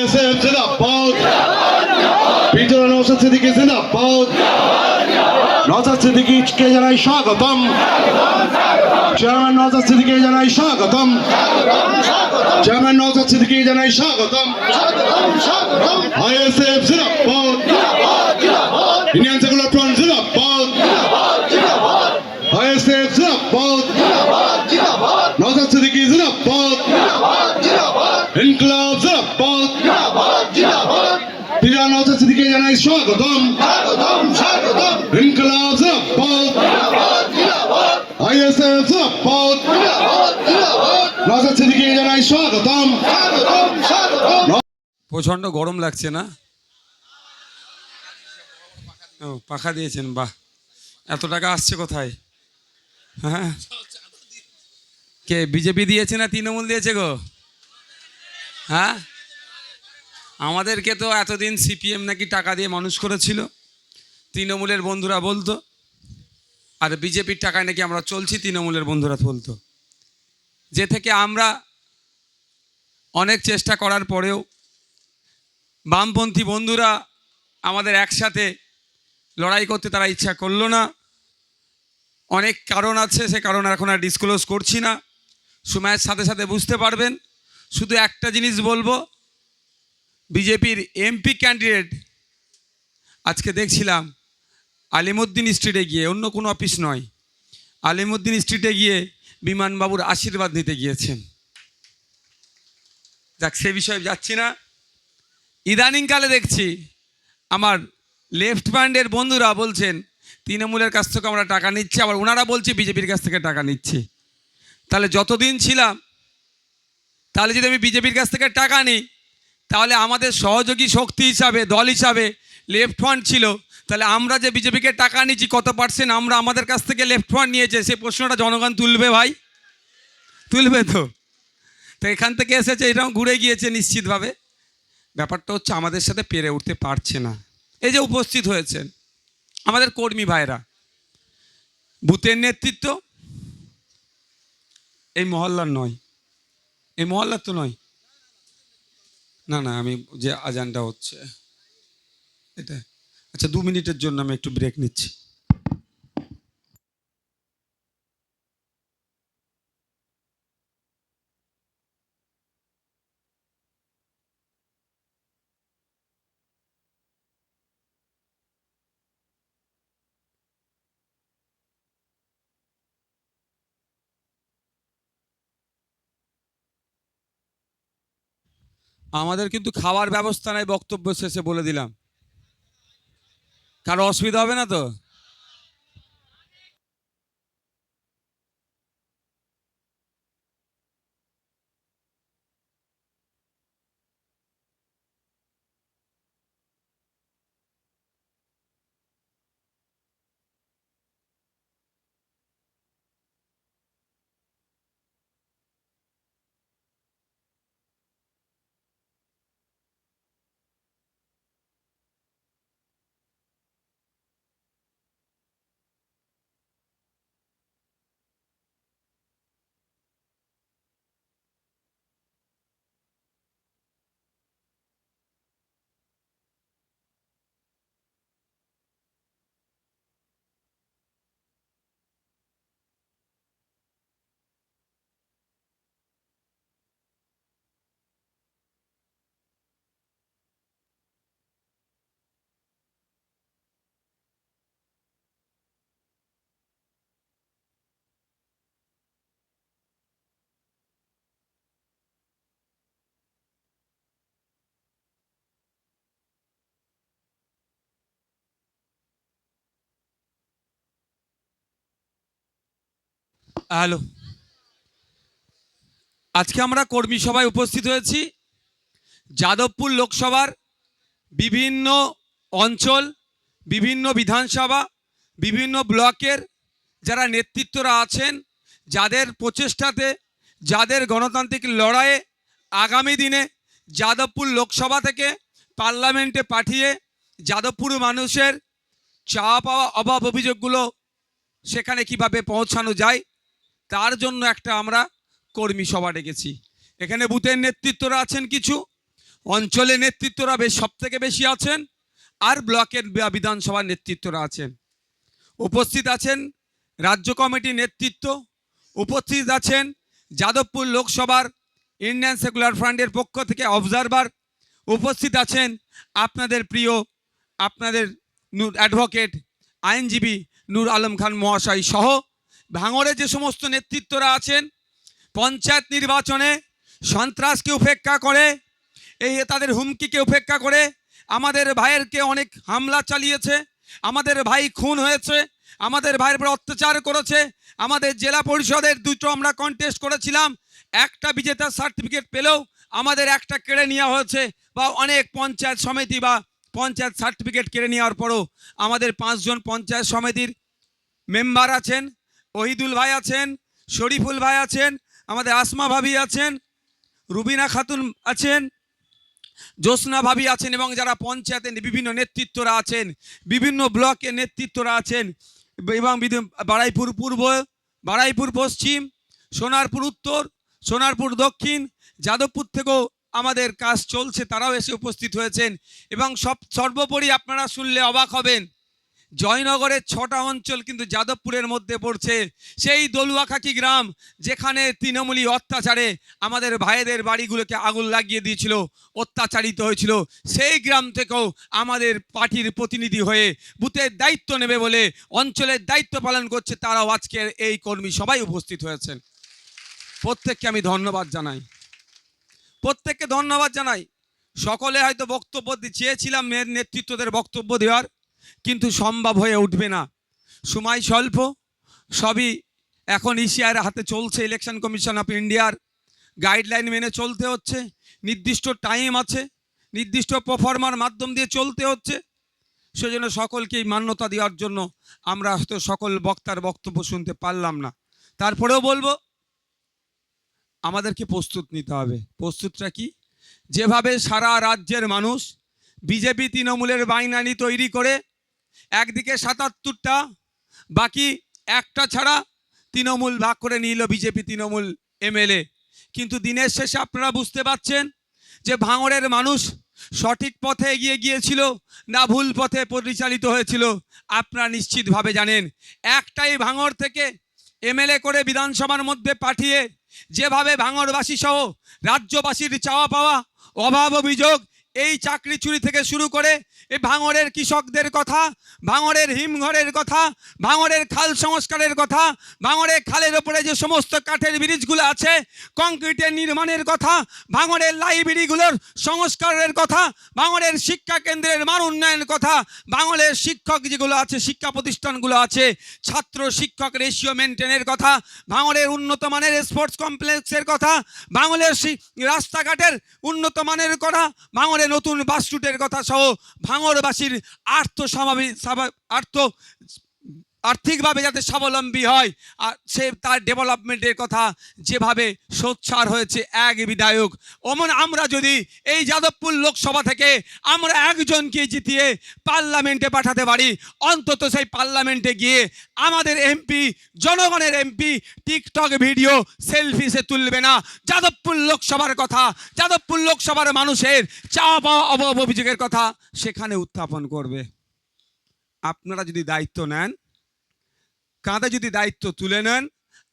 ISF জিন্দাবাদ। Peter Naushad Siddiqui, জিন্দাবাদ। নওশাদ সিদ্দিকীকে জানাই স্বাগতম। চেয়ারম্যান নওশাদ সিদ্দিকী জানাই স্বাগতম। চেয়ারম্যান নওশাদ সিদ্দিকী জানাই স্বাগতম। আইএসএফ, জিন্দাবাদ। ইন্ডিয়ান সেকুলার ফ্রন্ট, জিন্দাবাদ। আইএসএফ, জিন্দাবাদ। নওশাদ নওশাদ সিদ্দিকী জানাই স্বাগতম। ইনকলাব জিন্দাবাদ আইএসএফ জিন্দাবাদ সিদ্দিকী জানাই স্বাগতম। প্রচণ্ড গরম লাগছে না? ও পাখা দিয়েছেন বাহ। এত টাকা আসছে কোথায়? হ্যাঁ? কে বিজেপি দিয়েছে না তৃণমূল দিয়েছে গো? হ্যাঁ? আমাদেরকে তো এতদিন সিপিএম নাকি টাকা দিয়ে মানুষ করেছিল। তৃণমূলের বন্ধুরা বলতো, আর বিজেপির টাকায় নাকি আমরা চলছি, তৃণমূলের বন্ধুরা বলতো। যে থেকে আমরা অনেক চেষ্টা করার পরেও বামপন্থী বন্ধুরা আমাদের একসাথে লড়াই করতে তারা ইচ্ছা করল না। অনেক কারণ আছে, সে কারণ এখন আর ডিসক্লোজ করছি না। সময়ের সাথে সাথে বুঝতে পারবেন। শুধু একটা জিনিস বলব বিজেপির এমপি ক্যান্ডিডেট আজকে দেখছিলাম আলিমুদ্দিন স্ট্রিটে গিয়ে, অন্য কোনো অফিস নয়, আলিমুদ্দিন স্ট্রিটে গিয়ে বিমানবাবুর আশীর্বাদ নিতে গিয়েছেন। যাক, সে বিষয়ে যাচ্ছি না। ইদানিংকালে দেখছি আমার লেফট ব্যান্ডের বন্ধুরা বলছেন, তৃণমূলের কাছ থেকে আমরা টাকা নিচ্ছি। আবার ওনারা বলছে, বিজেপির কাছ থেকে টাকা নিচ্ছি। তাহলে যতদিন ছিলাম, তাহলে যদি আমি বিজেপির কাছ থেকে টাকা নিই তাহলে আমাদের সহযোগী শক্তি হিসাবে, দল হিসাবে লেফট ফ্রন্ট ছিল। তাহলে আমরা যে বিজেপিকে টাকা নিচ্ছি কত পার্সেন্ট আমরা আমাদের কাছ থেকে লেফট ফ্রন্ট নিয়েছে, সেই প্রশ্নটা জনগণ তুলবে ভাই? তুলবে তো? তো এখান থেকে এসেছে এরকম ঘুরে গিয়েছে নিশ্চিতভাবে। ব্যাপারটা হচ্ছে আমাদের সাথে পেরে উঠতে পারছে না। এই যে উপস্থিত হয়েছেন, আমাদের কর্মী ভাইরা, বুথের নেতৃত্ব, এই মহল্লার নয়। এই মহল্লার তো নয় না না, আমি যে আজানটা হচ্ছে এটা আচ্ছা দু মিনিটের জন্য আমি একটু ব্রেক নিচ্ছি। আমাদের কিন্তু খাওয়ার ব্যবস্থা নাই বক্তব্য শেষে বলে দিলাম। কারও অসুবিধা হবে না তো? হ্যালো। আজকে আমরা কর্মী সভায় উপস্থিত হয়েছি। যাদবপুর লোকসভার বিভিন্ন অঞ্চল, বিভিন্ন বিধানসভা, বিভিন্ন ব্লকের যারা নেতৃত্বরা আছেন, যাদের প্রচেষ্টাতে, যাদের গণতান্ত্রিক লড়াইয়ে আগামী দিনে যাদবপুর লোকসভা থেকে পার্লামেন্টে পাঠিয়ে যাদবপুর মানুষের চাওয়া পাওয়া অভাব অভিযোগগুলো সেখানে কীভাবে পৌঁছানো যায় তার জন্য একটা আমরা কর্মী সভা ডেকেছি। এখানে বুথের নেতৃত্বরা আছেন কিছু অঞ্চলে নেতৃত্বরা বেশ সব থেকে বেশি আছেন, আর ব্লকের বিধানসভার নেতৃত্বরা আছেন। উপস্থিত আছেন রাজ্য কমিটির নেতৃত্ব, উপস্থিত আছেন যাদবপুর লোকসভার ইন্ডিয়ান সেকুলার ফ্রান্টের পক্ষ থেকে অবজারভার, উপস্থিত আছেন আপনাদের প্রিয়, আপনাদের নূর অ্যাডভোকেট, আইনজীবী নূর আলম খান মহাশয় সহ ভাঙড়ে যে সমস্ত নেতৃত্বরা আছেন, পঞ্চায়েত নির্বাচনে সন্ত্রাসকে উপেক্ষা করে, এই তাদের হুমকিকে উপেক্ষা করে, আমাদের ভাইয়েরকে অনেক হামলা চালিয়েছে, আমাদের ভাই খুন হয়েছে, আমাদের ভাইয়ের উপর অত্যাচার করেছে, আমাদের জেলা পরিষদের দুটো আমরা কন্টেস্ট করেছিলাম, একটা বিজেতার সার্টিফিকেট পেলেও আমাদের একটা কেড়ে নেওয়া হয়েছে, বা অনেক পঞ্চায়েত সমিতি বা পঞ্চায়েত সার্টিফিকেট কেড়ে নেওয়ার পরও আমাদের পাঁচজন পঞ্চায়েত সমিতির মেম্বার আছেন। ওহিদুল ভাই আছেন, শরীফুল ভাই আছেন, আমাদের আসমা ভাবি আছেন, রুবিনা খাতুন আছেন, জ্যোৎস্না ভাবি আছেন এবং যারা পঞ্চায়েতের বিভিন্ন নেতৃত্বরা আছেন, বিভিন্ন ব্লকে নেতৃত্বরা আছেন, এবং বারাইপুর পূর্ব, বারাইপুর পশ্চিম, সোনারপুর উত্তর, সোনারপুর দক্ষিণ, যাদবপুর থেকেও আমাদের কাজ চলছে, তারাও এসে উপস্থিত হয়েছেন এবং সব সর্বোপরি আপনারা শুনলে অবাক হবেন। জয়নগরের ছটা অঞ্চল কিন্তু যাদবপুরের মধ্যে পড়ছে। সেই দলুয়াখাকি গ্রাম, যেখানে তৃণমূলী অত্যাচারে আমাদের ভাইদের বাড়িগুলোকে আগুন লাগিয়ে দিয়েছিল, অত্যাচারিত হয়েছিল, সেই গ্রাম থেকেও আমাদের পার্টির প্রতিনিধি হয়ে বুথের দায়িত্ব নেবে বলে, অঞ্চলের দায়িত্ব পালন করছে তারাও আজকের এই কর্মী সবাই উপস্থিত হয়েছেন। প্রত্যেককে আমি ধন্যবাদ জানাই। প্রত্যেককে ধন্যবাদ জানাই। সকলে হয়তো বক্তব্য চেয়েছিলাম মেয়ের নেতৃত্বদের বক্তব্য দেওয়ার। কিন্তু সম্ভব হয়ে উঠবে না। সময় স্বল্প, সবই এখন ইসিআর হাতে চলছে ইলেকশন কমিশন অফ ইন্ডিয়ার গাইডলাইন মেনে চলতে হচ্ছে, নির্দিষ্ট টাইম আছে, নির্দিষ্ট পারফর্মার মাধ্যম দিয়ে চলতে হচ্ছে। সেজন্য সকলকেই মান্যতা দেওয়ার জন্য আমরা হয়তো সকল বক্তার বক্তব্য শুনতে পারলাম না। তারপরেও বলব, আমাদেরকে প্রস্তুত নিতে হবে। প্রস্তুতটা কি? যেভাবে সারা রাজ্যের মানুষ, বিজেপি, তৃণমূলের বাইনানি তৈরি করে একদিকে সাতাত্তরটা, বাকি একটা ছাড়া তৃণমূল ভাগ করে নিল বিজেপি তৃণমূল এমএলএ। কিন্তু দিনের শেষে আপনারা বুঝতে পারছেন যে ভাঙড়ের মানুষ সঠিক পথে এগিয়ে গিয়েছিল না ভুল পথে পরিচালিত হয়েছিল, আপনারা নিশ্চিতভাবে জানেন। একটাই ভাঙড় থেকে এমএলএ করে বিধানসভার মধ্যে পাঠিয়ে যেভাবে ভাঙড়বাসী সহ রাজ্যবাসীর চাওয়া পাওয়া অভাব অভিযোগ এই চাকরি চুরি থেকে শুরু করে এই ভাঙড়ের কৃষকদের কথা, ভাঙড়ের হিমঘরের কথা, ভাঙড়ের খাল সংস্কারের কথা ভাঙড়ের খালের ওপরে যে সমস্ত কাঠের ব্রিজগুলো আছে, কংক্রিটের নির্মাণের কথা, ভাঙড়ের লাইব্রেরিগুলোর সংস্কারের কথা, ভাঙড়ের শিক্ষা কেন্দ্রের মান উন্নয়নের কথা, ভাঙড়ের শিক্ষক যেগুলো আছে, শিক্ষা প্রতিষ্ঠানগুলো আছে, ছাত্র শিক্ষক রেশিও মেনটেনের কথা, ভাঙড়ের উন্নত মানের স্পোর্টস কমপ্লেক্সের কথা, ভাঙড়ের রাস্তাঘাটের উন্নত মানের কথা ভাঙড়ের নতুন বাস রুটের কথা সহ ভাঙড়বাসীর আর্থ স্বাভাবিক আর্থ আর্থিকভাবে যাতে স্বাবলম্বী হয়, আর সে তার ডেভেলপমেন্টের কথা যেভাবে সোচ্চার হয়েছে এক বিধায়ক। অমন আমরা যদি এই যাদবপুর লোকসভা থেকে আমরা একজনকে জিতিয়ে পার্লামেন্টে পাঠাতে পারি, অন্তত সেই পার্লামেন্টে গিয়ে আমাদের এমপি, জনগণের এমপি টিকটক ভিডিও সেলফি সে তুলবে না। যাদবপুর লোকসভার কথা, যাদবপুর লোকসভার মানুষের চাওয়া পাওয়া অভাব অভিযোগের কথা সেখানে উত্থাপন করবে। আপনারা যদি দায়িত্ব নেন কাঁধে যদি দায়িত্ব তুলে নেন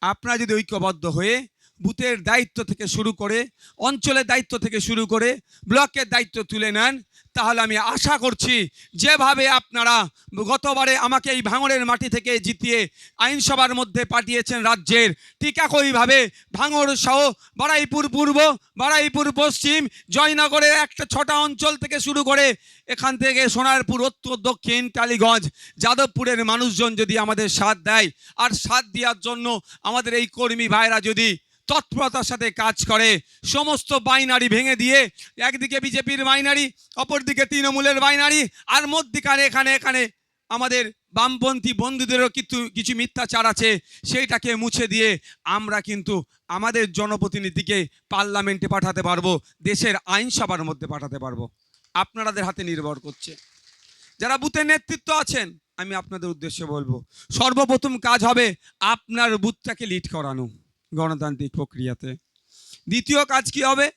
আপনারা যদি ঐক্যবদ্ধ হয়ে বুথের দায়িত্ব থেকে শুরু করে, অঞ্চলের দায়িত্ব থেকে শুরু করে, ব্লকের দায়িত্ব তুলে নেন, তাহলে আমি আশা করছি যেভাবে আপনারা গতবারে আমাকে এই ভাঙড়ের মাটি থেকে জিতিয়ে আইনসভার মধ্যে পাঠিয়েছেন রাজ্যের ঠিক একইভাবে ভাঙড় সহ বারাইপুর পূর্ব, বারাইপুর পশ্চিম, জয়নগরের একটা ছটা অঞ্চল থেকে শুরু করে, এখান থেকে সোনারপুর, উত্তর, দক্ষিণ, টালিগঞ্জ, যাদবপুরের মানুষজন যদি আমাদের সাথ দেয়, আর সাথ দেওয়ার জন্য আমাদের এই কর্মী ভাইরা যদি তৎপরতার সাথে কাজ করে। সমস্ত বাইনারি ভেঙে দিয়ে একদিকে বিজেপির বাইনারি, অপরদিকে তৃণমূলের বাইনারি, আর মধ্যিখানে এখানে এখানে আমাদের বামপন্থী বন্ধুদেরও কিছু কিছু মিথ্যাচার আছে, সেইটাকে মুছে দিয়ে আমরা কিন্তু আমাদের জনপ্রতিনিধিকে পার্লামেন্টে পাঠাতে পারব, দেশের আইনসভার মধ্যে পাঠাতে পারব। আপনাদের হাতে নির্ভর করছে। যারা বুথের নেতৃত্ব আছেন, আমি আপনাদের উদ্দেশ্যে বলব, সর্বপ্রথম কাজ হবে আপনার বুথটাকে লিড করানো। গণতান্ত্রিক প্রক্রিয়াতে। দ্বিতীয় কাজ কি হবে?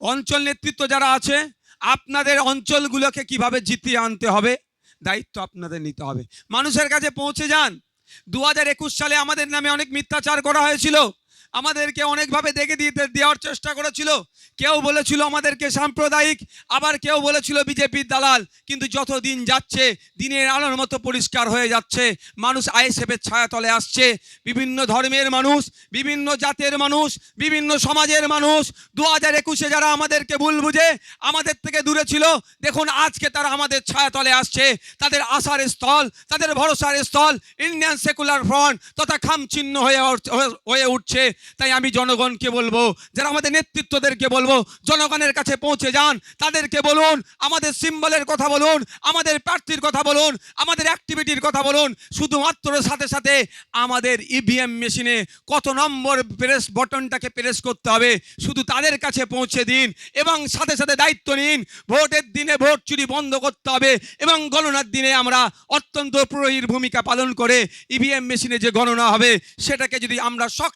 অঞ্চল নেতৃত্ব যারা আছে, আপনাদের অঞ্চলগুলোকে কীভাবে জিতিয়ে আনতে হবে? দায়িত্ব আপনাদের নিতে হবে। মানুষের কাছে পৌঁছে যান। দু হাজার একুশ সালে আমাদের নামে অনেক মিথ্যাচার করা হয়েছিল। আমাদেরকে অনেকভাবে দেখে দিতে, দেওয়ার চেষ্টা করেছিল। কেউ বলেছিল আমাদেরকে সাম্প্রদায়িক, আবার কেউ বলেছিল বিজেপির দালাল। কিন্তু যত দিন যাচ্ছে, দিনের আলোর মতো পরিষ্কার হয়ে যাচ্ছে। মানুষ আইএসএফের ছায়াতলে আসছে। বিভিন্ন ধর্মের মানুষ, বিভিন্ন জাতের মানুষ, বিভিন্ন সমাজের মানুষ, দু হাজার একুশে যারা আমাদেরকে ভুল বুঝে, আমাদের থেকে দূরে ছিল, দেখুন আজকে তারা আমাদের ছায়াতলে আসছে। তাদের আশার স্থল, তাদের ভরসার স্থল ইন্ডিয়ান সেকুলার ফ্রন্ট তথা খামচিহ্ন হয়ে হয়ে- হয়ে উঠছে। তাই আমি জনগণকে বলব, যারা আমাদের নেতৃত্বদেরকে বলব, জনগণের কাছে পৌঁছে যান, তাদেরকে বলুন, আমাদের সিম্বলের কথা বলুন, আমাদের প্রার্থীর কথা বলুন, আমাদের অ্যাক্টিভিটির কথা বলুন। শুধুমাত্র সাথে সাথে আমাদের ইভিএম মেশিনে কত নম্বর প্রেস বটনটাকে প্রেস করতে হবে, শুধু তাদের কাছে পৌঁছে দিন এবং সাথে সাথে দায়িত্ব নিন। ভোটের দিনে ভোট চুরি বন্ধ করতে হবে এবং গণনার দিনে আমরা অত্যন্ত প্রহরীর ভূমিকা পালন করে ইভিএম মেশিনে যে গণনা হবে, সেটাকে যদি আমরা সক-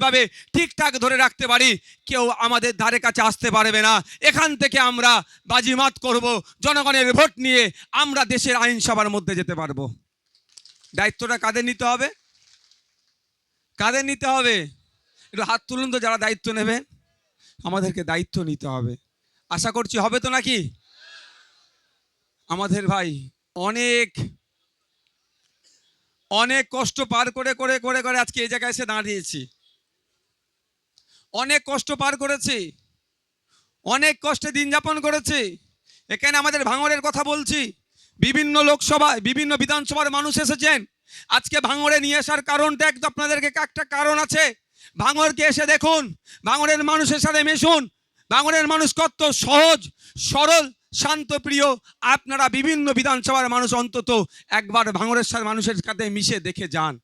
সঠিকভাবে ঠিকঠাক ধরে রাখতে পারি? কেউ আমাদের ধারে কাছে আসতে পারবে না। এখান থেকে আমরা বাজিমাত করব, জনগণের ভোট নিয়ে আমরা দেশের আইনসভার মধ্যে যেতে পারব। দায়িত্বটা কাদের নিতে হবে? কাদের নিতে হবে? একটু হাত তুলুন তো যারা দায়িত্ব নেবেন আমাদেরকে দায়িত্ব নিতে হবে। আশা করছি হবে তো নাকি? আমাদের ভাই অনেক অনেক কষ্ট পার করে করে করে করে আজকে এই জায়গায় এসে দাঁড়িয়েছি। অনেক কষ্ট পার করেছি। অনেক কষ্টে দিন যাপন করেছি। এখানে আমাদের ভাঙড়ের কথা বলছি। বিভিন্ন লোকসভায়, বিভিন্ন বিধানসভার মানুষ এসেছেন। আজকে ভাঙড়ে নিয়ে আসার কারণটা একদম আপনাদেরকে একটা কারণ আছে। ভাঙড়কে এসে দেখুন। ভাঙড়ের মানুষের সাথে মেশুন। ভাঙড়ের মানুষ কত সহজ, সরল শান্তপ্রিয় আপনারা বিভিন্ন বিধানসভার মানুষ অন্তত একবার ভাঙড়ের সাথে মানুষের সাথে মিশে দেখে যান।